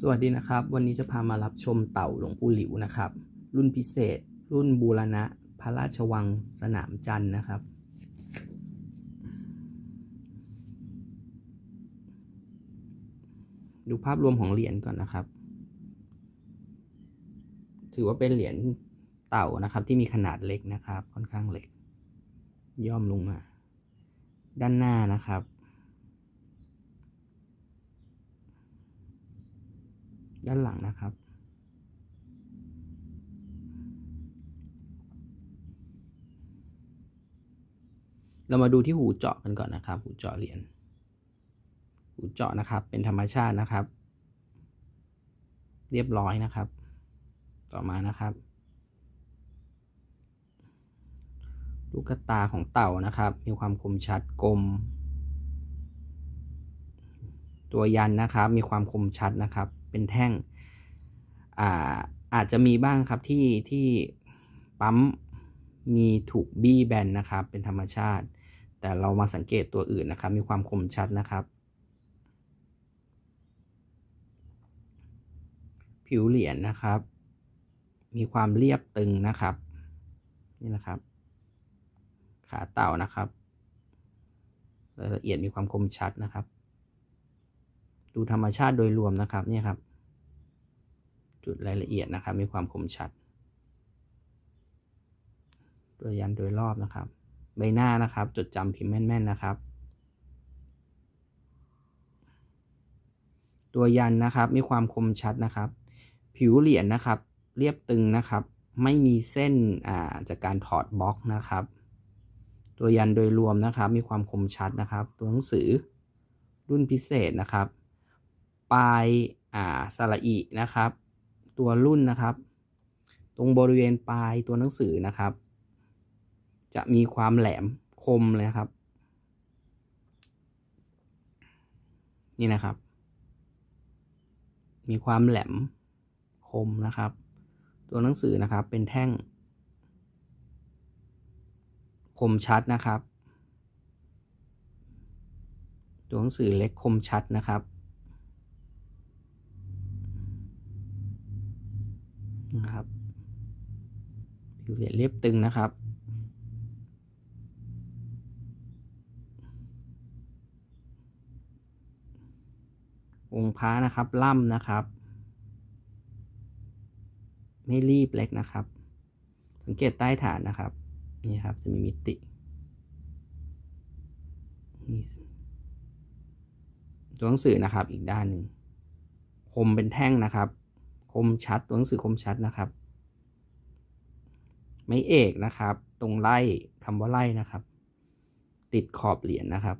สวัสดีนะครับ วันนี้จะพามารับชมเต่าหลวงปู่หลิวนะครับ รุ่นพิเศษ รุ่นบูรณะ พระราชวังสนามจันทร์นะครับ ดูภาพรวมของเหรียญก่อนนะครับ ถือว่าเป็นเหรียญเต่านะครับ ที่มีขนาดเล็กนะครับ ค่อนข้างเล็ก ย่อมลงมา ด้านหน้านะครับ ด้านหลังนะครับ เรามาดูที่หูเจาะกันก่อนนะครับ หูเจาะเหรียญหูเจาะนะครับ เป็นธรรมชาตินะครับ เรียบร้อยนะครับ ต่อมานะครับลูกตาของเต่านะครับ มีความคมชัดกลม ตัวยันนะครับ มีความคมชัดนะครับ เป็นแท่งอ่าอาจจะมีบ้างครับที่ที่ปั๊มมีถูกบี้แบนนะครับ เป็นธรรมชาติ แต่เรามาสังเกตตัวอื่นนะครับ มีความคมชัดนะครับ ผิวเหรียญนะครับ มีความเรียบตึงนะครับ นี่นะครับ ขาเต่านะครับรายละเอียดมีความคมชัดนะครับ ดูธรรมชาติโดยรวมนะครับนี่ครับ จุดรายละเอียดนะครับ มีความคมชัด ตัวยันโดยรอบนะครับ ใบหน้านะครับ จดจำพิมพ์แม่นๆนะครับ ตัวยันนะครับ มีความคมชัดนะครับ ผิวเหรียญนะครับ เรียบตึงนะครับ ไม่มีเส้นอ่าจากการถอดบล็อกนะครับ ตัวยันโดยรวมนะครับ มีความคมชัดนะครับ ตัวหนังสือรุ่นพิเศษนะครับ ปลายอ่าสระอีนะครับ ตัวรุ่นนะครับ ตรงบริเวณปลายตัวหนังสือนะครับ จะมีความแหลมคมเลยครับ นี่นะครับ มีความแหลมคมนะครับ ตัวหนังสือนะครับเป็นแท่ง คมชัดนะครับ ตัวหนังสือเล็กคมชัดนะครับ นะครับผิวเหรียญเรียบตึงนะครับ องค์พระนะครับล่ำนะครับ ไม่รีบเล็กนะครับ สังเกตใต้ฐานนะครับ นี่ครับจะมีมิตินี่ตัวหนังสือนะครับอีกด้านหนึ่งคมเป็นแท่งนะครับ มชัดตัวหนังสือคมชัดนะครับ ไม่เอกนะครับ ตรงไล่คำว่าไล่นะครับ ติดขอบเหรียญนะครับ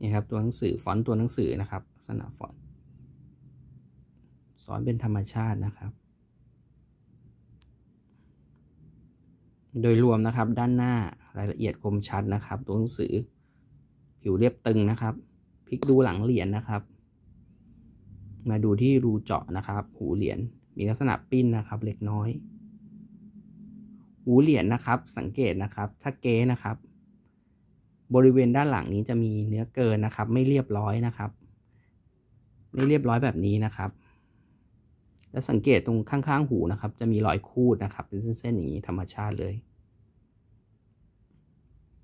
นี่ครับตัวหนังสือฟอนต์ตัวหนังสือนะครับลักษณะฟอนต์สอนเป็นธรรมชาตินะครับ โดยรวมนะครับด้านหน้า รายละเอียดคมชัดนะครับ ตัวหนังสือผิวเรียบตึงนะครับ พลิกดูหลังเหรียญนะครับ มาดูที่รูเจาะนะครับ หูเหรียญมีลักษณะปิ้นนะครับ เล็กน้อย หูเหรียญนะครับ สังเกตนะครับ ถ้าเก๊นะครับ บริเวณด้านหลังนี้จะมีเนื้อเกินนะครับ ไม่เรียบร้อยนะครับ ไม่เรียบร้อยแบบนี้นะครับ และสังเกตตรงข้างๆหูนะครับ จะมีรอยคูดนะครับ เป็นเส้นๆอย่างนี้ธรรมชาติเลย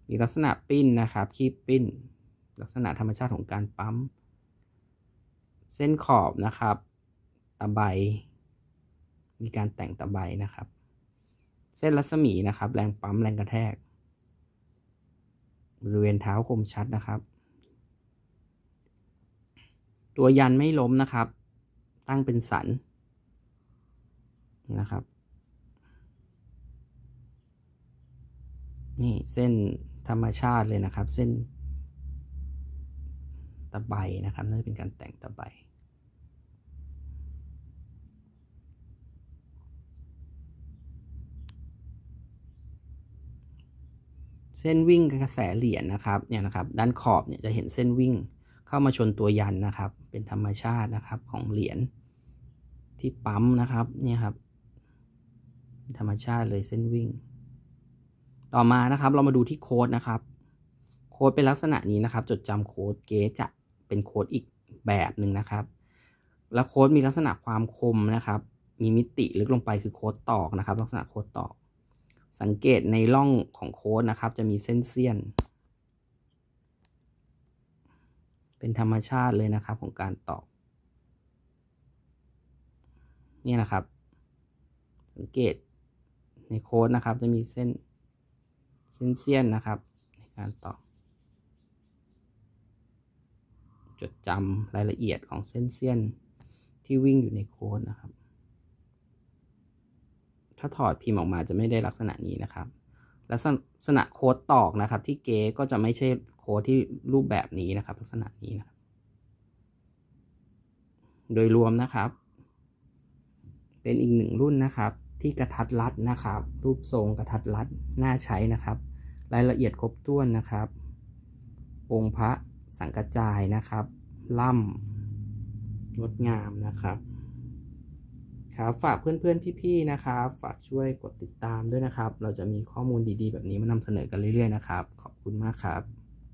มีลักษณะปิ้นนะครับคีบปิ้น ลักษณะธรรมชาติของการปั๊ม เส้นขอบนะครับ ตะไบ มีการแต่งตะไบนะครับ เส้นรัศมีนะครับ แรงปั๊มแรงกระแทก บริเวณเท้าคมชัดนะครับ ตัวยันไม่ล้มนะครับ ตั้งเป็นสันนี่นะครับ นี่เส้นธรรมชาติเลยนะครับ เส้น ตะไบนะครับน่าจะเป็นการแต่งตะไบเส้นวิ่งกระแสเหรียญนะครับเนี่ยนะครับด้านขอบเนี่ยจะเห็นเส้นวิ่งเข้ามาชนตัวยันนะครับ เป็นธรรมชาตินะครับของเหรียญที่ปั๊มนะครับเนี่ยครับธรรมชาติเลยเส้นวิ่ง ต่อมานะครับเรามาดูที่โค้ดนะครับ โค้ดเป็นลักษณะนี้นะครับ จดจำโค้ดเกจะ เป็นโค้ดอีกแบบหนึ่งนะครับ แล้วโค้ดมีลักษณะความคมนะครับ มีมิติลึกลงไปคือโค้ดตอกนะครับ ลักษณะโค้ดตอก สังเกตในร่องของโค้ดนะครับ จะมีเส้นเสี้ยน เป็นธรรมชาติเลยนะครับของการตอกนี่นะครับ สังเกตในโค้ดนะครับ จะมีเส้นเส้นเสี้ยนนะครับ ในการตอก จดจำรายละเอียดของเส้นเสี้ยนที่วิ่งอยู่ในโค้ดนะครับ ถ้าถอดพิมพ์ออกมาจะไม่ได้ลักษณะนี้นะครับ ลักษณะโค้ดตอกนะครับ ที่เก๊ก็จะไม่ใช่โค้ดที่รูปแบบนี้นะครับ ลักษณะนี้นะครับ โดยรวมนะครับ เป็นอีกหนึ่งรุ่นนะครับ ที่กระทัดรัดนะครับ รูปทรงกระทัดรัดน่าใช้นะครับ รายละเอียดครบถ้วนนะครับ องค์พระ สังกจายนะครับ ล่ำงดงามนะครับครับฝากเพื่อนๆพี่ๆนะครับฝากช่วยกดติดตามด้วยนะครับ เราจะมีข้อมูลดีๆ แบบนี้มานำเสนอกันเรื่อยๆนะครับ ขอบคุณมากครับ